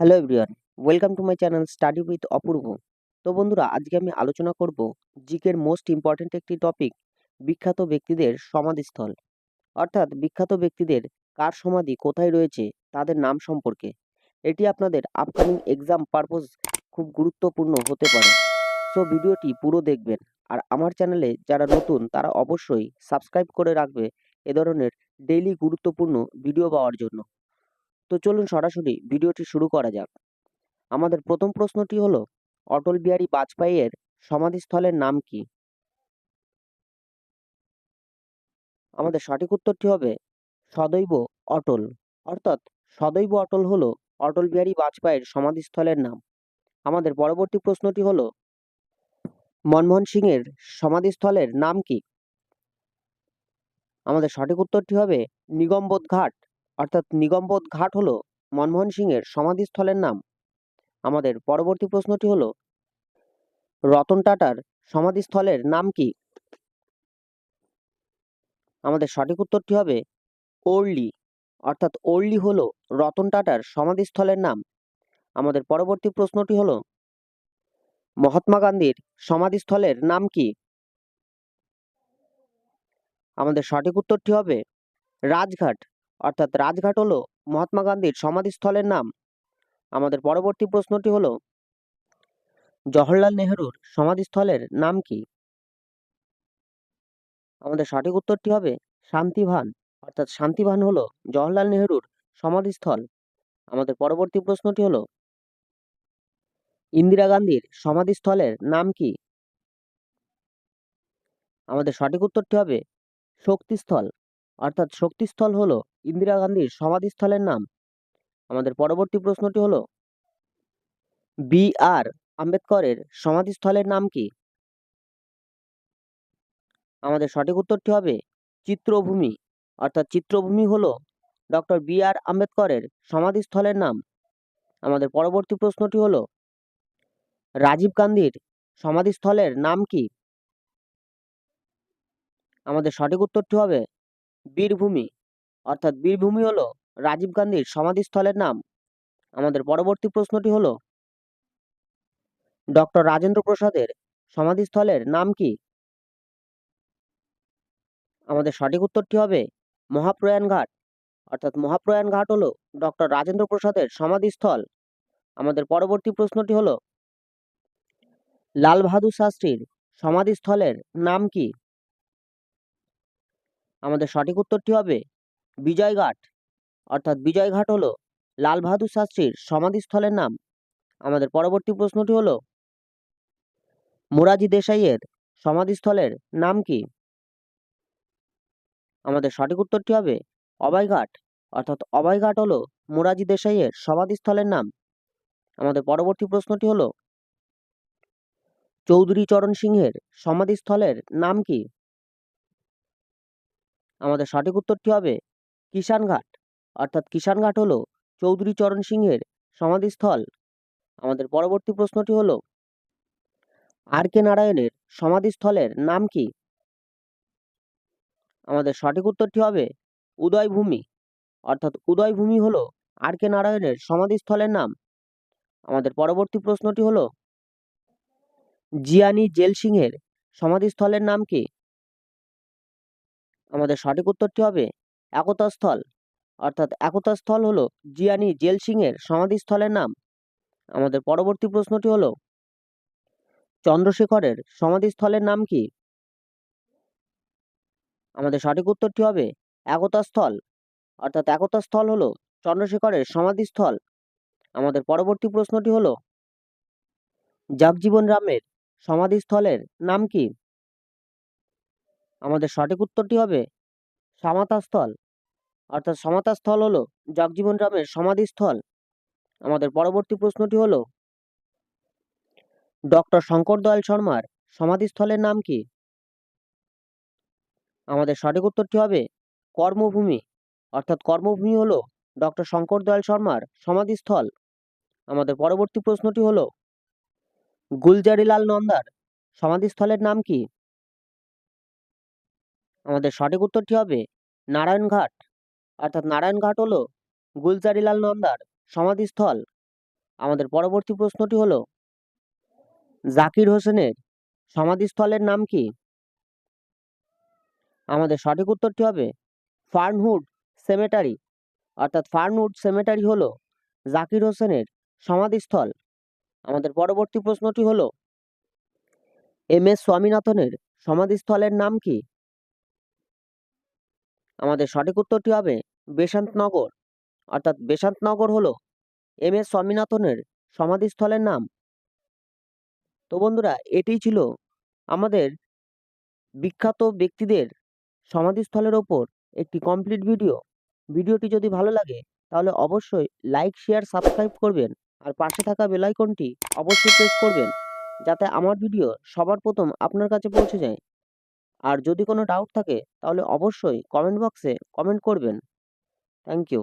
Hello everyone welcome to my channel study with Apurba তো বন্ধুরা, আজকে আমি আলোচনা করব জিকের মোস্ট ইম্পর্ট্যান্ট একটি টপিক বিখ্যাত ব্যক্তিদের সমাধিস্থল। অর্থাৎ বিখ্যাত ব্যক্তিদের কার সমাধি কোথায় রয়েছে, তাদের নাম সম্পর্কে। এটি আপনাদের আপকামিং এক্সাম পারপোজ খুব গুরুত্বপূর্ণ হতে পারে। সো ভিডিওটি পুরো দেখবেন, আর আমার চ্যানেলে যারা নতুন, তারা অবশ্যই সাবস্ক্রাইব করে রাখবে এ ধরনের ডেইলি গুরুত্বপূর্ণ ভিডিও পাওয়ার জন্য। তো চলুন সরাসরি ভিডিওটি শুরু করা যাক। আমাদের প্রথম প্রশ্নটি হলো, অটল বিহারী বাজপেয়ীর সমাধিস্থলের নাম কি? আমাদের সঠিক উত্তরটি হবে, সদৈব অটল। অর্থাৎ সদৈব অটল হলো অটল বিহারী বাজপেয়ীর সমাধিস্থলের নাম। আমাদের পরবর্তী প্রশ্নটি হলো, মনমোহন সিংয়ের সমাধিস্থলের নাম কি? আমাদের সঠিক উত্তরটি হবে, নিগমবোধ ঘাট। অর্থাৎ নিগমবোধ ঘাট হলো মনমোহন সিংয়ের সমাধিস্থলের নাম। আমাদের পরবর্তী প্রশ্নটি হলো, রতন টাটার সমাধিস্থলের নাম কি? আমাদের সঠিক উত্তরটি হবে ওর্লি, অর্থাৎ ওর্লি হলো রতন টাটার সমাধিস্থলের নাম। আমাদের পরবর্তী প্রশ্নটি হলো, মহাত্মা গান্ধীর সমাধিস্থলের নাম কি? আমাদের সঠিক উত্তরটি হবে রাজঘাট অর্থাৎ রাজঘাট হলো মহাত্মা গান্ধীর সমাধিস্থলের নাম। আমাদের পরবর্তী প্রশ্নটি হলো, জওহরলাল নেহরুর সমাধিস্থলের নাম কি? আমাদের সঠিক উত্তরটি হবে শান্তিভান, অর্থাৎ শান্তিভান হলো জওহরলাল নেহরুর সমাধিস্থল। আমাদের পরবর্তী প্রশ্নটি হলো, ইন্দিরা গান্ধীর সমাধিস্থলের নাম কি? আমাদের সঠিক উত্তরটি হবে শক্তিস্থল, অর্থাৎ শক্তিস্থল হলো ইন্দিরা গান্ধীর সমাধিস্থলের নাম? আমাদের পরবর্তী প্রশ্নটি হলো বি আর আম্বেদকরের সমাধিস্থলের নাম কি? আমাদের সঠিক উত্তরটি হবে চিত্রভূমি। অর্থাৎ চিত্রভূমি হলো ডক্টর বি আর আম্বেদকরের সমাধিস্থলের নাম। আমাদের পরবর্তী প্রশ্নটি হলো, রাজীব গান্ধীর সমাধিস্থলের নাম কি? আমাদের সঠিক উত্তরটি হবে বীরভূমি। অর্থাৎ বীরভূমি হলো রাজীব গান্ধীর সমাধিস্থলের নাম। আমাদের পরবর্তী প্রশ্নটি হলো, ডক্টর রাজেন্দ্র প্রসাদের সমাধিস্থলের নাম কি? আমাদের সঠিক উত্তরটি হবে মহাপ্রয়াণ ঘাট। অর্থাৎ মহাপ্রয়াণ ঘাট হলো ডক্টর রাজেন্দ্র প্রসাদের সমাধিস্থল। আমাদের পরবর্তী প্রশ্নটি হলো, লাল বাহাদুর শাস্ত্রীর সমাধিস্থলের নাম কি? আমাদের সঠিক উত্তরটি হবে বিজয়ঘাট অর্থাৎ বিজয়ঘাট হলো লাল বাহাদুর শাস্ত্রীর সমাধিস্থলের নাম। আমাদের পরবর্তী প্রশ্নটি হলো মোরাজি দেশাইয়ের সমাধিস্থলের নাম কি? আমাদের সঠিক উত্তরটি হবে অভয়ঘাট অর্থাৎ অভয়ঘাট হলো মোরাজি দেশাইয়ের সমাধিস্থলের নাম। আমাদের পরবর্তী প্রশ্নটি হলো, চৌধুরী চরণ সিংহের সমাধিস্থলের নাম কি? আমাদের সঠিক উত্তরটি হবে কিষানঘাট অর্থাৎ কিষানঘাট হলো চৌধুরী চরণ সিংহের সমাধিস্থল। আমাদের পরবর্তী প্রশ্নটি হলো, আর কে নারায়ণের সমাধিস্থলের নাম কি? আমাদের সঠিক উত্তরটি হবে উদয়ভূমি। অর্থাৎ উদয়ভূমি হলো আর কে নারায়ণের সমাধিস্থলের নাম। আমাদের পরবর্তী প্রশ্নটি হলো, জিয়ানি জেল সিংহের সমাধিস্থলের নাম কি? আমাদের সঠিক উত্তরটি হবে একতা স্থল অর্থাৎ একতা স্থল হলো জিয়ানি জেল সিংয়ের সমাধিস্থলের নাম। আমাদের পরবর্তী প্রশ্নটি হলো, চন্দ্রশেখরের সমাধিস্থলের নাম কি? আমাদের সঠিক উত্তরটি হবে একতা স্থল অর্থাৎ একতা স্থল হলো চন্দ্রশেখরের সমাধিস্থল। আমাদের পরবর্তী প্রশ্নটি হলো, জগজীবন রামের সমাধিস্থলের নাম কি? আমাদের সঠিক উত্তরটি হবে সমাতাস্থল। অর্থাৎ সমাতাস্থল হলো জগজীবন রামের সমাধিস্থল। আমাদের পরবর্তী প্রশ্নটি হলো, ডক্টর শঙ্কর দয়াল শর্মার সমাধিস্থলের নাম কি? আমাদের সঠিক উত্তরটি হবে কর্মভূমি। অর্থাৎ কর্মভূমি হলো ডক্টর শঙ্কর দয়াল শর্মার সমাধিস্থল। আমাদের পরবর্তী প্রশ্নটি হলো, গুলজারিলাল নন্দার সমাধিস্থলের নাম কি? আমাদের সঠিক উত্তরটি হবে? নারায়ণঘাট অর্থাৎ নারায়ণঘাট হলো গুলজারিলাল নন্দার সমাধিস্থল। আমাদের পরবর্তী প্রশ্নটি হলো, জাকির হোসেনের সমাধিস্থলের নাম কি? আমাদের সঠিক উত্তরটি হবে, ফার্নহুড সেমেটারি। অর্থাৎ ফার্নহুড সেমেটারি হলো জাকির হোসেনের সমাধিস্থল। আমাদের পরবর্তী প্রশ্নটি হলো, এম এস স্বামীনাথনের সমাধিস্থলের নাম কি? আমাদের সঠিক উত্তরটি হবে বেশান্তনগর অর্থাৎ বেশান্তনগর হলো এম এস স্বামীনাথনের সমাধিস্থলের নাম। তো বন্ধুরা, এটিই ছিল আমাদের বিখ্যাত ব্যক্তিদের সমাধিস্থলের ওপর একটি কমপ্লিট ভিডিও ভিডিওটি যদি ভালো লাগে, তাহলে অবশ্যই লাইক শেয়ার সাবস্ক্রাইব করবেন আর পাশে থাকা বেল আইকনটি অবশ্যই প্রেস করবেন, যাতে আমার ভিডিও সবার প্রথম আপনার কাছে পৌঁছে যায়। আর যদি কোনো ডাউট থাকে তাহলে অবশ্যই কমেন্ট বক্সে কমেন্ট করবেন। Thank you